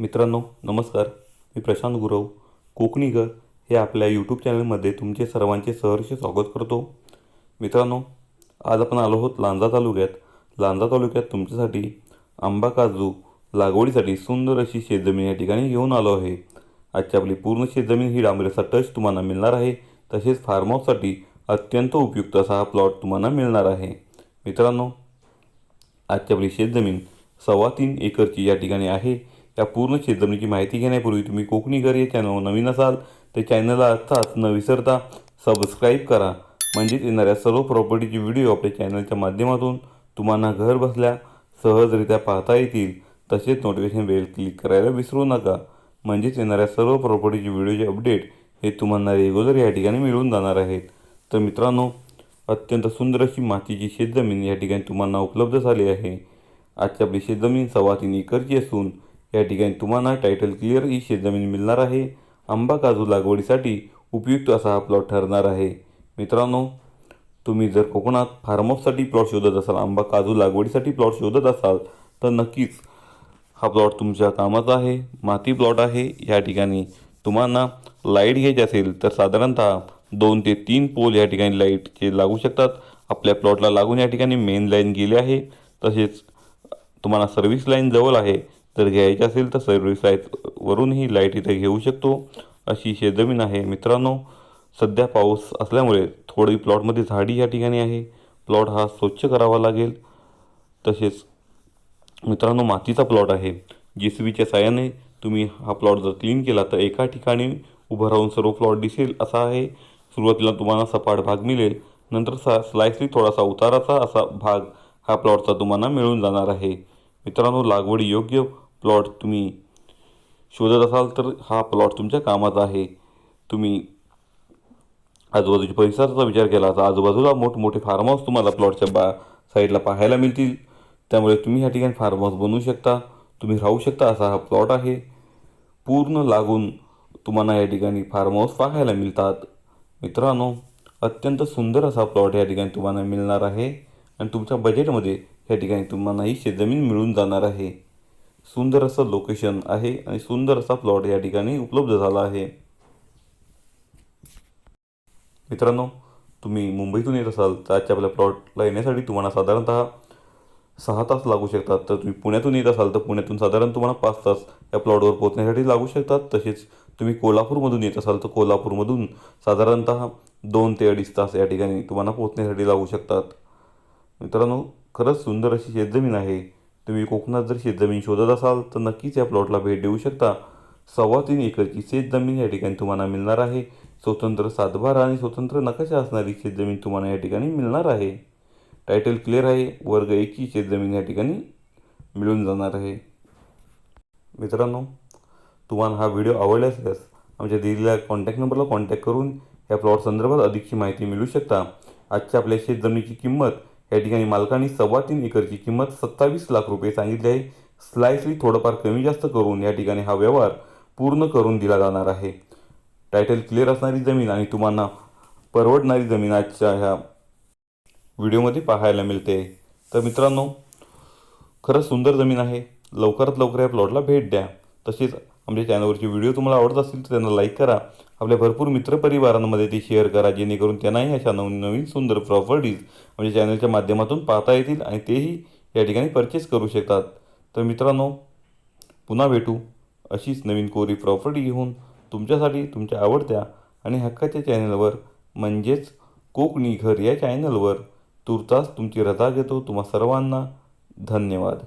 मित्रांनो नमस्कार. मी प्रशांत गुरव कोकणीकर हे आपल्या यूट्यूब चॅनलमध्ये तुमचे सर्वांचे सहर्ष स्वागत करतो. मित्रांनो आज आपण आलो आहोत लांजा तालुक्यात. लांजा तालुक्यात तुमच्यासाठी आंबा काजू लागवडीसाठी सुंदर अशी शेतजमीन या ठिकाणी घेऊन आलो आहे. आजची आपली पूर्ण शेतजमीन ही डांबरेचा टच तुम्हाला मिळणार आहे. तसेच फार्म हाऊससाठी अत्यंत उपयुक्त असा हा प्लॉट तुम्हाला मिळणार आहे. मित्रांनो आजची आपली शेतजमीन सव्वा तीन एकरची या ठिकाणी आहे. या पूर्ण शेतजमिनीची माहिती घेण्यापूर्वी तुम्ही कोकणी घर या चॅनल नवीन असाल तर चॅनलला अर्थात न विसरता सबस्क्राईब करा. म्हणजेच येणाऱ्या सर्व प्रॉपर्टीचे व्हिडिओ आपल्या चॅनलच्या माध्यमातून तुम्हाला घर बसल्या सहजरित्या पाहता येतील. तसेच नोटिफिकेशन बेल क्लिक करायला विसरू नका. म्हणजेच येणाऱ्या सर्व प्रॉपर्टीचे व्हिडिओचे अपडेट हे तुम्हाला रेग्युलर या ठिकाणी मिळून जाणार आहेत. तर मित्रांनो अत्यंत सुंदर अशी मातीची शेतजमीन या ठिकाणी तुम्हाला उपलब्ध झाली आहे. आजची आपली शेतजमीन सव्वा तीन एकरची असून या ठिकाणी तुम्हाला टायटल क्लिअर ही शेतजमीन मिळणार आहे. आंबा काजू लागवडीसाठी उपयुक्त असा हा प्लॉट ठरणार आहे. मित्रांनो तुम्ही जर कोकणात फार्महाऊससाठी प्लॉट शोधत असाल आंबा काजू लागवडीसाठी प्लॉट शोधत असाल तर नक्कीच हा प्लॉट तुमच्या कामाचा आहे माती प्लॉट आहे. या ठिकाणी तुम्हाला लाइट घ्यायची असेल तर साधारणतः दोन ते तीन पोल या ठिकाणी लाईटचे लागू शकतात. आपल्या प्लॉटला लागून या ठिकाणी मेन लाईन गेली आहे. तसेच तुम्हाला सर्व्हिस लाईन जवळ आहे. जर घ्यायची असेल तर सर्व्हिस वरूनही लाइट इथे घेऊ शकतो. अशी शेतजमीन आहे. मित्रांनो सध्या पाऊस असल्यामुळे थोडी प्लॉटमध्ये झाडी या ठिकाणी आहे. प्लॉट हा स्वच्छ करावा लागेल. तसेच मित्रांनो मातीचा प्लॉट आहे. जे सी बीच्या साहाय्याने तुम्ही हा प्लॉट जर क्लीन केला तर एका ठिकाणी उभं राहून सर्व प्लॉट दिसेल असा आहे. सुरुवातीला तुम्हाला सपाट भाग मिळेल. नंतर सा स्लाइसली थोडासा उताराचा असा भाग हा प्लॉटचा तुम्हाला मिळून जाणार आहे. मित्रांनो लागवडी योग्य प्लॉट तुम्ही शोधत असाल तर हा प्लॉट तुमच्या कामाचा आहे. तुम्ही आजूबाजूच्या परिसराचा विचार केला तर आजूबाजूला मोठमोठे फार्म हाऊस तुम्हाला प्लॉटच्या बा साईडला पाहायला मिळतील. त्यामुळे तुम्ही ह्या ठिकाणी फार्म हाऊस बनवू शकता. तुम्ही राहू शकता असा हा प्लॉट आहे. पूर्ण लागून तुम्हाला या ठिकाणी फार्म हाऊस पाहायला मिळतात. मित्रांनो अत्यंत सुंदर असा प्लॉट या ठिकाणी तुम्हाला मिळणार आहे. आणि तुमच्या बजेटमध्ये या ठिकाणी तुम्हालाही शेतजमीन मिळून जाणार आहे. सुंदर असं लोकेशन आहे आणि सुंदर असा प्लॉट या ठिकाणी उपलब्ध झाला आहे. मित्रांनो तुम्ही मुंबईतून येत असाल तर आजच्या आपल्या प्लॉटला येण्यासाठी तुम्हाला साधारणतः सहा तास लागू शकतात. तर तुम्ही पुण्यातून येत असाल तर पुण्यातून साधारण तुम्हाला पाच तास या प्लॉटवर पोहोचण्यासाठी लागू शकतात. तसेच तुम्ही कोल्हापूरमधून येत असाल तर कोल्हापूरमधून साधारणतः दोन ते अडीच तास या ठिकाणी तुम्हाला पोहोचण्यासाठी लागू शकतात. मित्रांनो खरंच सुंदर अशी शेतजमीन आहे. तुम्ही कोकणात जर शेतजमीन शोधत असाल तर नक्कीच या प्लॉटला भेट देऊ शकता. सव्वा तीन एकरची शेतजमीन या ठिकाणी तुम्हाला मिळणार आहे. स्वतंत्र सातबारा आणि स्वतंत्र नकाशा असणारी शेतजमीन तुम्हाला या ठिकाणी मिळणार आहे. टायटल क्लिअर आहे. वर्ग एकची शेतजमीन या ठिकाणी मिळून जाणार आहे. मित्रांनो तुम्हाला हा व्हिडिओ आवडला असल्यास आमच्या दिलेल्या कॉन्टॅक्ट नंबरला कॉन्टॅक्ट करून या प्लॉट संदर्भात अधिकची माहिती मिळू शकता. आजच्या आपल्या शेतजमिनीची किंमत या ठिकाणी मालकाने सव्वा तीन एकरची किंमत सत्तावीस लाख रुपये सांगितली आहे. स्लाइसली थोडंफार कमी जास्त करून या ठिकाणी हा व्यवहार पूर्ण करून दिला जाणार आहे. टायटल क्लिअर असणारी जमीन आणि तुम्हाला परवडणारी जमीन आजच्या ह्या व्हिडिओमध्ये पाहायला मिळते. तर मित्रांनो खरंच सुंदर जमीन आहे. लवकरात लवकर या प्लॉटला भेट द्या. तसेच आमच्या चॅनलवरचे व्हिडिओ तुम्हाला आवडत असतील तर त्यांना लाईक करा. आपल्या भरपूर मित्रपरिवारांमध्ये ते शेअर करा जेणेकरून त्यांनाही अशा नवीन नवीन सुंदर प्रॉपर्टीज आमच्या चॅनलच्या माध्यमातून पाहता येतील आणि तेही या ठिकाणी परचेस करू शकतात. तर मित्रांनो पुन्हा भेटू अशीच नवीन कोरी प्रॉपर्टी घेऊन तुमच्यासाठी तुमच्या आवडत्या आणि हक्काच्या चॅनलवर म्हणजेच कोकणी घर या चॅनलवर तुर्तास तुमची रजा घेतो. तुम्हा सर्वांना धन्यवाद.